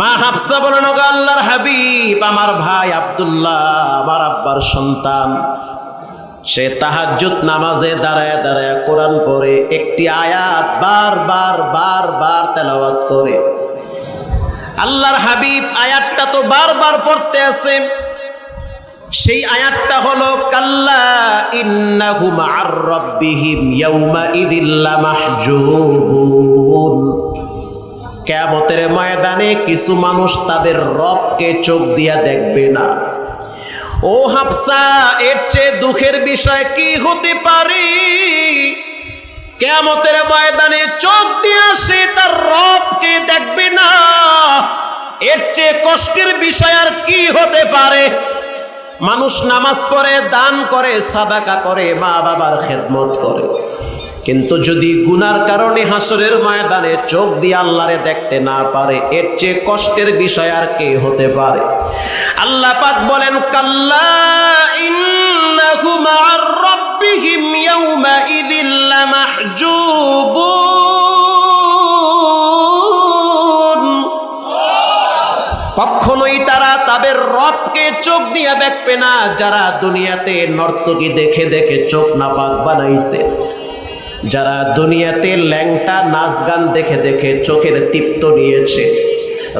মা হাফসা বলেন, ওগো আল্লাহর হাবিব, আমার ভাই আব্দুল্লাহ, আমার আব্বার সন্তান। সে তাহাজ্জুদ নামাজে দাঁড়ায় দাঁড়ায় কোরআন পড়ে, একটি আয়াত বার বার বার বার তেলাওয়াত করে। আল্লাহর হাবিব আয়াতটা তো বারবার পড়তে আছে। সেই আয়াতটা হলো, কাল্লা ইন্নাহুম আর রাব্বিহিম ইয়াউমা ইদিল্লা মাহজুবুন। কেয়ামতের ময়দানে কিছু মানুষ তাদের রবকে চোখ দিয়া দেখবে না। ও হাফসা, এর চেয়ে দুঃখের বিষয় কি হতে পারে? কেয়ামতের ময়দানে চোখ দিয়া সে তার রবকে দেখবে না। এর চেয়ে কষ্টের বিষয় আর কি হতে পারে? মানুষ নামাজ পড়ে, দান করে, সাদাকা করে মা বাবার খেদমত করে। কিন্তু যদি গুনার কারণে হাসরের ময়দানে চোখ দিয়ে আল্লাহরে দেখতে না পারে, এর চেয়ে কষ্টের বিষয় আর কে হতে পারে? আল্লাহ পাক বলেন, কাল্লা কখনোই তারা তাদের রবকে চোখ দিয়া দেখবে না, যারা দুনিয়াতে নর্তকী দেখে দেখে চোখ না পাক বানাইছে। যারা দুনিয়াতে ল্যাংটা নাচ গান দেখে দেখে চোখের তৃপ্ত নিয়েছে।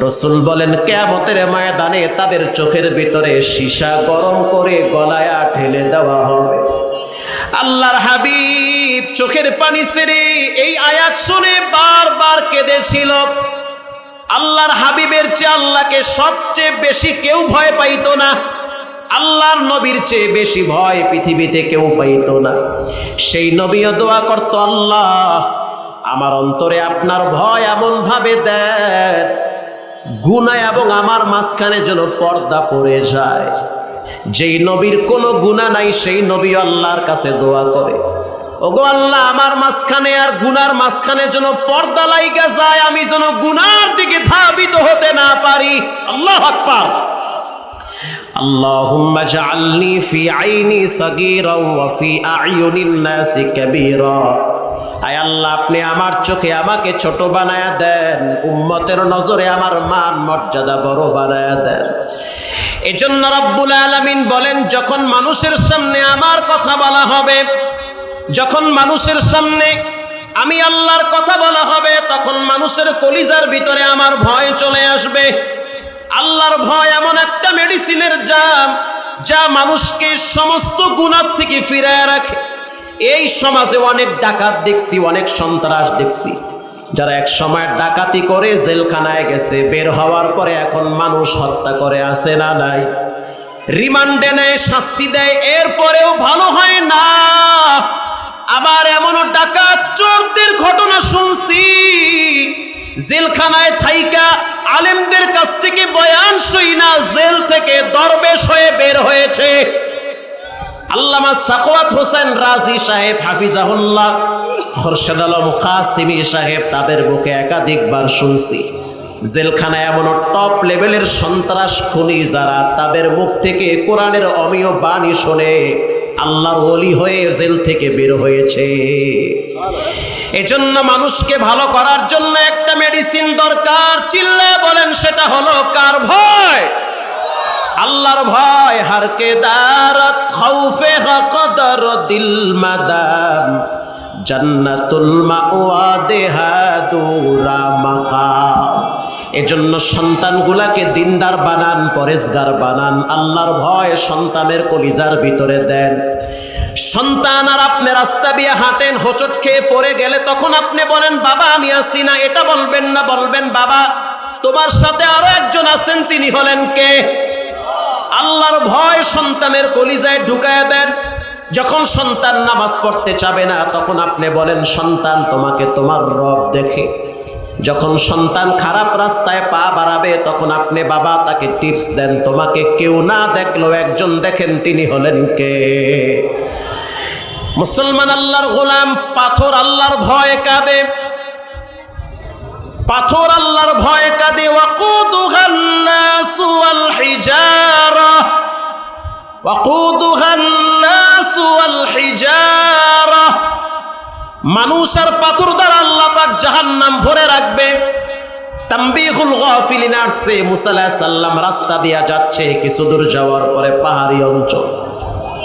রসুল বলেন কেমতের ময়দানে তাদের চোখের ভিতরে সীসা গরম করে গলায়া ঢেলে দেওয়া হবে। আল্লাহর হাবিব চোখের পানি ছেড়ে এই আয়াত শুনে বারবার কেঁদেছিল। আল্লাহর হাবিবের চেয়ে আল্লাহকে সবচেয়ে বেশি কেউ ভয় পাইতো না। আল্লাহর নবীর চেয়ে বেশি ভয় পৃথিবীতে কেউ পাইতো না। সেই নবীও দোয়া করত, আল্লাহ, আমার অন্তরে আপনার ভয় এমন ভাবে দেন গুণা এবং আমার মাঝখানে যেন পর্দা পড়ে যায়। যেই নবীর কোনো গুণা নাই, সেই নবী আল্লাহর কাছে দোয়া করে। ওগো আল্লাহ, আমার মাঝখানে আর গুনার মাঝখানে যেন পর্দা লাইগা যায়, আমি যেন গুনার দিকে ধাবিত হতে না পারি। আল্লাহ আকবার। اللهم اجعلني في عيني صغيرا وفي اعين الناس كبيرا আয় আল্লাহ আপনি আমার চোখে আমাকে ছোট বানায়া দেন উম্মতের নজরে আমার মান মর্যাদা বড় বানায়া দেন এজন্য রব্বুল আলামিন বলেন যখন মানুষের সামনে আমার কথা বলা হবে যখন মানুষের সামনে আমি আল্লাহর কথা বলা হবে তখন মানুষের কলিজার ভিতরে আমার ভয় চলে আসবে আল্লাহর ভয় এমন একটা মেডিসিনের জাম, যা মানুষকে সমস্ত গুণার থেকে ফিরায় রাখে। এই সমাজে অনেক ডাকাত দেখছি, অনেক সন্ত্রাস দেখছি। যারা এক সময় ডাকাতি করে জেলখানায় গেছে, বের হওয়ার পরে এখন মানুষ হত্যা করে আসে না নাই? রিমান্ডে নেয়, শাস্তি দেয়, এরপরেও ভালো হয় না। আবার এমনও ডাকাত, চোরদের ঘটনা শুনছি। জেলখানায় থাইকা আলেমদের কাছ থেকে বয়ান সই না, জেল থেকে দরবেশ হয়ে বের হয়েছে। আল্লামা সাকওয়াত হোসেন রাজি সাহেব হাফিজাহুল্লাহ, খোরশেদ আলম কাসিমি সাহেব তাদের বুকে একাধিকবার শুনছি। জেলখানায় এমন টপ লেভেলের সন্ত্রাস খুনি যারা তাদের মুখ থেকে কোরআনের অমীয় বাণী শোনে আল্লাহর ওলি হয়ে জেল থেকে বের হয়েছে। এজন্য মানুষকে ভালো করার জন্য একটা মেডিসিন দরকার। চিল্লে বলেন, সেটা হলো কার ভয়? আল্লাহর ভয় হারকে দারত খাউফে কদর দিল মাদাম। জান্নাতুল মাওয়া দেহাদুরা মাকাম। এজন্য সন্তানগুলাকে দিনদার বানান, পরেশগার বানান। আল্লাহর ভয় সন্তানের কলিজার ভিতরে দেন। সন্তান আর আপনি রাস্তা দিয়ে হাঁটেন, হোচট খেয়ে পড়ে গেলে তখন আপনি বলেন, বাবা, আমি আসি না। এটা বলবেন না, বলবেন, বাবা, তোমার সাথে আরও একজন আছেন, তিনি হলেন কে? আল্লাহর ভয় সন্তানের কলিজায় ঢুকায় দেন। যখন সন্তান নামাজ পড়তে চাবে না, তখন আপনি বলেন, সন্তান তোমাকে তোমার রব দেখে। যখন সন্তান খারাপ রাস্তায় পা বাড়াবে, তখন আপনি, বাবা, তাকে টিপস দেন, তোমাকে কেউ না দেখল একজন দেখেন, তিনি হলেন কে? মুসলমান আল্লাহর গোলাম, পাথর আল্লাহর ভয় কাঁদে। পাথর আল্লাহর ভয় কাঁদে। ওয়াকুদুহান নাসু ওয়াল হিজারা। ওয়াকুদুহান নাসু ওয়াল হিজারা। মানুষ আর পাথর দ্বারা আল্লাহ পাক জাহান্নাম ভরে রাখবে। তাম্বিহুল গাফিলিন আসছে মুসা আলাইহিস সালাম রাস্তা দিয়া যাচ্ছে, কিছু দূর যাওয়ার পরে পাহাড়ি অঞ্চল।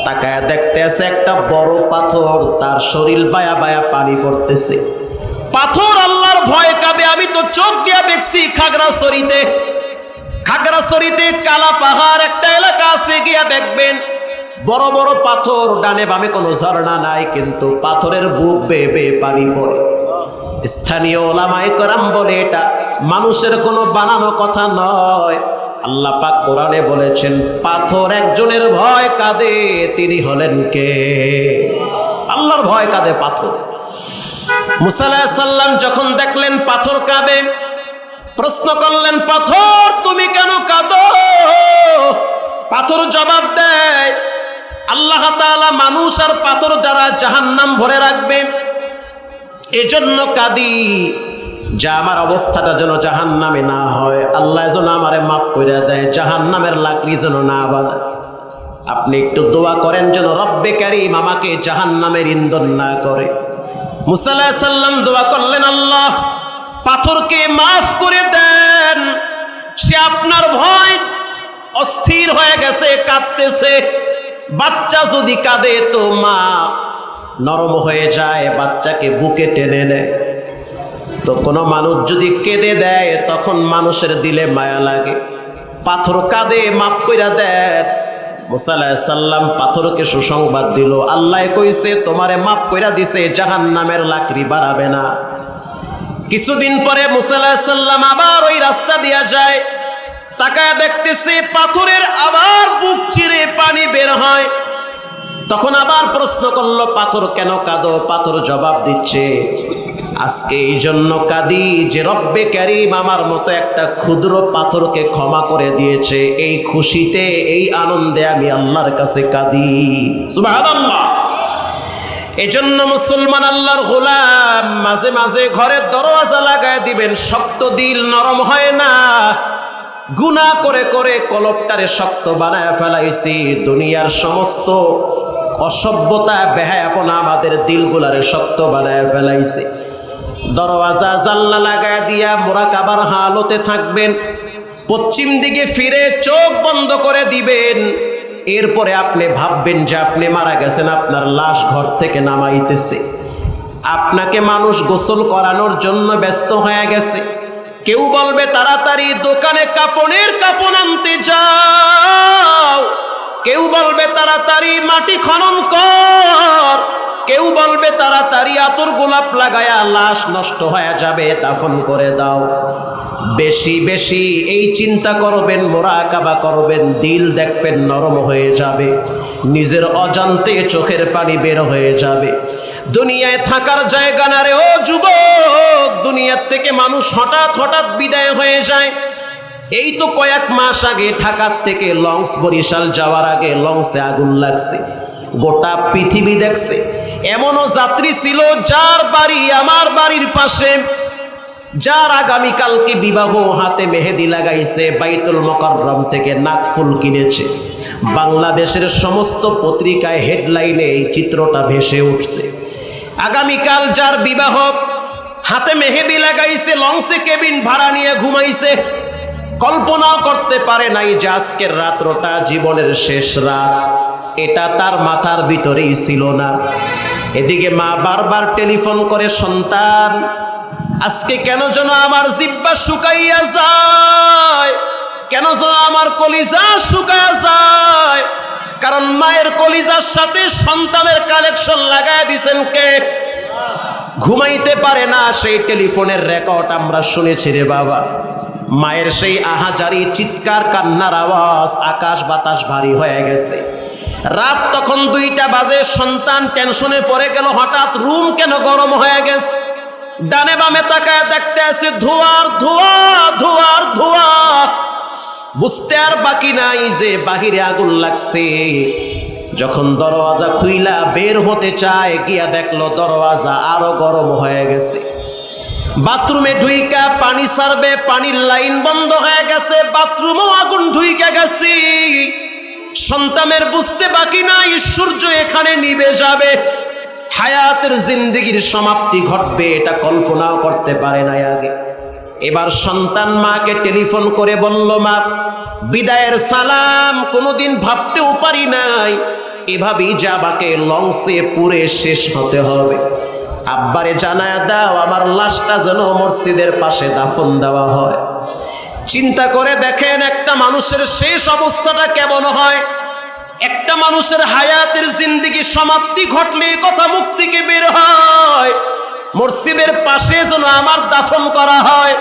তাকায় দেখতে আছে একটা বড় পাথর, তার শরীর বায়া বায়া পানি পড়তেছে। পাথর আল্লাহর ভয় কাঁদে, আমি তো চোখ দিয়া দেখছি খাগড়াছড়িতে। খাগড়াছড়িতে কালা পাহাড় একটা এলাকা আছে, গিয়া দেখবেন। বড় বড় পাথর, ডানে বামে কোনো ঝর্ণা নাই, কিন্তু পাথরের বুক বেয়ে বেয়ে পানি পড়ে। স্থানীয় ওলামায়ে করাম বলে এটা, মানুষের কোনো বানানো কথা নয়। আল্লাহ পাক কোরআনে বলেছেন, পাথর একজনের ভয় কাঁদে, তিনি হলেন কে? আল্লাহর ভয় কাঁদে পাথর। মুসা সাল্লাম যখন দেখলেন পাথর কাঁদে, প্রশ্ন করলেন, পাথর তুমি কেন কাঁদো? পাথর জবাব দেয়, আল্লাহ মানুষ আর পাথর দ্বারা জাহান্নাম ভরে রাখবে। এজন্য কাঁদি। যা আমার অবস্থাটা যেন জাহান নামে না হয়। আল্লাহ যেন আমারে মাফ করে দেয় জাহান নামের লাকড়ি যেন না বানায়। আপনি একটু দোয়া করেন যেন রব্বে কারিম আমাকে জাহান নামের ইন্ধন না করে। মুসাল্লাহ সাল্লাম দোয়া করলেন, আল্লাহ পাথরকে মাফ করে দেন। সে আপনার ভয় অস্থির হয়ে গেছে, কাঁদতেছে। বাচ্চা যদি কাঁদে তো মা নরম হয়ে যায়, বাচ্চাকে বুকে টেনে নেয়। তো কোনো মানুষ যদি কেঁদে দেয়, তখন মানুষের দিলে মায়া লাগে। পাথর কাঁদে মাপ কইরা দেন মুসাল্লাহ সাল্লাম পাথরকে সুসংবাদ দিল। আল্লাহ কইছে, তোমারে মাপ কইরা দিছে জাহান নামের লাকড়ি বাড়াবে না। কিছুদিন পরে মুসাল্লাহ সাল্লাম আবার ওই রাস্তা দিয়া যায়। তাকায় দেখতেছে, পাথরের আবার বুক চিরে পানি বের হয়। তখন আবার প্রশ্ন করল, পাথর কেন কাঁদো? পাথর জবাব দিচ্ছে আজকে এই জন্য কাঁদি যে রব্বে ক্যারিম আমার মতো একটা ক্ষুদ্র পাথরকে ক্ষমা করে দিয়েছে। এই খুশিতে, এই আনন্দে আমি আল্লাহর কাছে কাঁদি। এজন্য মুসলমান আল্লাহর গোলাম মাঝে মাঝে ঘরের দরওয়াজা লাগায় দিবেন, শক্ত দিল নরম হয় না। গুনাহ করে করে কলপটারে শক্ত বানায় ফেলাইছি। দুনিয়ার সমস্ত অসভ্যতা, বেহায়াপনা আমাদের দিলগুলারে শক্ত বানায় ফেলাইছে। দরওয়াজা জাল্লা লাগায় দিয়া মোরাকাবার হালতে থাকবেন। পশ্চিম দিকে ফিরে চোখ বন্ধ করে দিবেন। এরপরে আপনি ভাববেন যে আপনি মারা গেছেন, আপনার লাশ ঘর থেকে নামাইতেছে। আপনাকে মানুষ গোসল করানোর জন্য ব্যস্ত হয়ে গেছে। কেউ বলবে, তাড়াতাড়ি দোকানে কাপড়ের কাপড় আনতে যাও। কেউ বলবে, তাড়াতাড়ি মাটি খনন কর। কেউ বলবে, তারা তাড়াতাড়ি আতর গোলাপ লাগায়া লাশ নষ্ট হয়ে যাবে, দাফন করে দাও। বেশি বেশি এই চিন্তা করবেন, মোরাকাবা করবেন, দিল দেখবেন নরম হয়ে যাবে, নিজের অজান্তে চোখের পানি বের হয়ে যাবে। দুনিয়ায় থাকার জায়গা না রে, ও যুবক! দুনিয়ার থেকে মানুষ হঠাৎ হঠাৎ বিদায় হয়ে যায়। এই তো কয়েক মাস আগে ঢাকার থেকে লংস বরিশাল যাওয়ার আগে লংসে আগুন লাগছে। গোটা পৃথিবী দেখছে। এমনও যাত্রী ছিল যার বাড়ি আমার বাড়ির পাশে। যার আগামীকালকে বিবাহ হাতে মেহেদি লাগাইছে, বাইতুল মকররম থেকে নাকফুল কিনেছে। বাংলাদেশের সমস্ত পত্রিকায় হেডলাইনে এই চিত্রটা ভেসে উঠছে। আগামীকাল যার বিবাহ হাতে মেহেদি লাগাইছে লংসে কেবিন ভাড়া নিয়ে ঘুমাইছে, কল্পনাও করতে পারে নাই যে আজকের রাত্রটা, জীবনের শেষ রাত। এটা তার মাথার ভিতরেই ছিল না। এদিকে মা বারবার টেলিফোন করে, সন্তান, আজকে কেন যেন আমার জিব্বা শুকাইয়া যায়? কেন যেন আমার কলিজা শুকাইয়া যায়? কারণ মায়ের কলিজার সাথে সন্তানের কালেকশন লাগায় দিছেন কে? ঘুমাইতে পারে না সেই টেলিফোনের রেকর্ড আমরা শুনেছি রে বাবা। মায়ের সেই আহাজারি, চিৎকার, কান্নার আওয়াজ আকাশ বাতাস ভারী হয়ে গেছে। রাত তখন দুইটা বাজে, সন্তান টেনশনে পড়ে গেল, হঠাৎ রুম কেন গরম হয়ে গেছে? ডানে বামে তাকায় দেখতে আছে ধোয়ার ধোয়া ধোয়ার ধোয়া। বুঝতে আর বাকি নাই যে বাহিরে আগুন লাগছে। যখন দরওয়াজা খুইলা বের হতে চায়, গিয়া দেখল দরওয়াজা আরও গরম হয়ে গেছে। বাথরুমে ঢুইকা পানি সারবে, পানির লাইন বন্ধ হয়ে গেছে, বাথরুমও আগুন ঢুইকা গেছি। সন্তানের বুঝতে বাকি নাই, সূর্য এখানে নিবে যাবে। হায়াতের জিন্দিগির সমাপ্তি ঘটবে, এটা কল্পনাও করতে পারে নাই আগে। এবার সন্তান মাকে টেলিফোন করে বলল, মা, বিদায়ের সালাম, কোনোদিন ভাবতেও পারি নাই। এভাবেই যাবাকে লংসে পুরে শেষ হতে হবে। আব্বারে জানায় দাও, আমার লাশটা যেন মসজিদের পাশে দাফন দেওয়া হয়। চিন্তা করে দেখেন একটা মানুষের শেষ অবস্থাটা কেমন হয়? একটা মানুষের হায়াতের জিন্দিগি সমাপ্তি ঘটলে কথা মুখ থেকে বের হয়। মসজিদের পাশে যেন আমার দাফন করা হয়।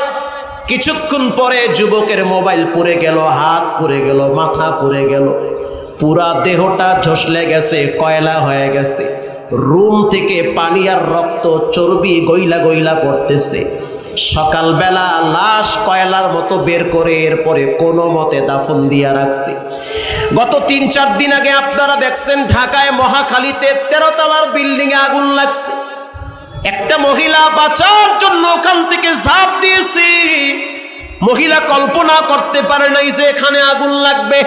কিছুক্ষণ পরে যুবকের মোবাইল পড়ে গেল, হাত পড়ে গেল, মাথা পড়ে গেল। পুরা দেহটা ঝসলে গেছে, কয়লা হয়ে গেছে। রুম থেকে পানি আর রক্ত চর্বি গইলা গইলা পড়তেছে সকালবেলা লাশ কয়লার মতো বের করে এরপরে কোনো মতে দাফন দিয়া রাখছে। গত তিন চার দিন আগে আপনারা দেখছেন, ঢাকায় মহাখালীতে তেরো তলার বিল্ডিংয়ে আগুন লাগছে। একটা মহিলা বাঁচার জন্য ওখান থেকে ঝাঁপ দিয়েছি। মহিলা কল্পনা করতে পারে নাই যে এখানে আগুন লাগবে।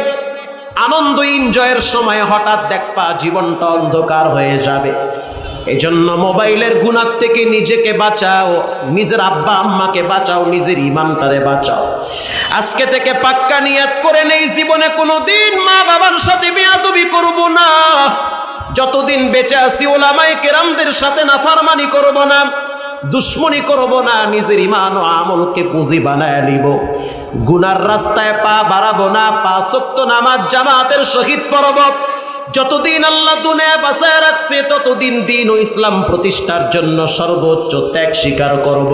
আনন্দ এনজয়ের সময় হঠাৎ দেখবা জীবনটা অন্ধকার হয়ে যাবে। এজন্য মোবাইলের গুণার থেকে নিজেকে বাঁচাও, নিজের আব্বা আম্মাকে বাঁচাও, নিজের ইমানটারে বাঁচাও। আজকে থেকে পাক্কা নিয়াত করে নেই জীবনে কোনো দিন মা বাবার সাথে বেয়াদবি করব না। যতদিন বেঁচে আছি ওলামাই কেরামদের সাথে না নাফারমানি করব না, দুশ্মনী করব না, নিজের ইমান ও আমলকে পুঁজি বানায় নিব। গুনার রাস্তায় পা বাড়াবো না পা সত্য নামাজ জামাতের শহীদ পরব যতদিন আল্লাহ দুনিয়া বাঁচায় রাখছে, ততদিন দিন ও ইসলাম প্রতিষ্ঠার জন্য সর্বোচ্চ ত্যাগ স্বীকার করব।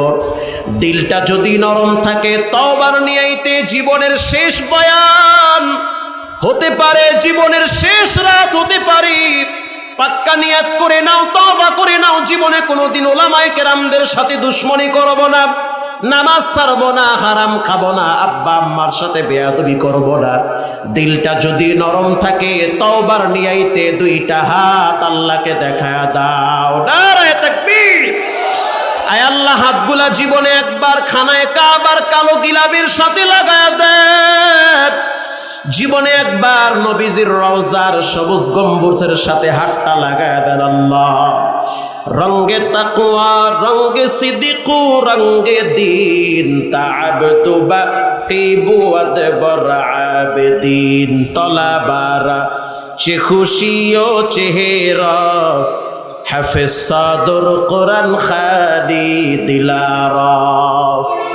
দিলটা যদি নরম থাকে তবার নিয়াইতে জীবনের শেষ বয়ান হতে পারে, জীবনের শেষ রাত হতে পারে। পাক্কা নিয়াত করে নাও তবা করে নাও, জীবনে কোনোদিন ওলামায় কেরামদের সাথে দুশ্মনী করব না। নামাজ ছাড়বো না, হারাম খাব না, আব্বা আম্মার সাথে বেয়াদবি করব না। দিলটা যদি নরম থাকে, তওবার নিয়াইতে দুইটা হাত আল্লাহকে দেখা দাও। নারায় তাকবীর। আয় আল্লাহ, হাতগুলা জীবনে একবার খানায় কাবার কালো গিলাবির সাথে লাগায় দেন। জীবনে একবার নবীজির রওজার সবুজ গম্বুজের সাথে হাতটা লাগায় দেন আল্লাহ। রঙ্গে তাকওয়া, রঙ্গে সিদ্দিকু, রঙ্গে দিন তাবতু বাকিবু আদবর আবেদিন, তলাবারা চে খুশি ও চেহেরফ হাফেজ সাদর কোরআন খাদি দিলারফ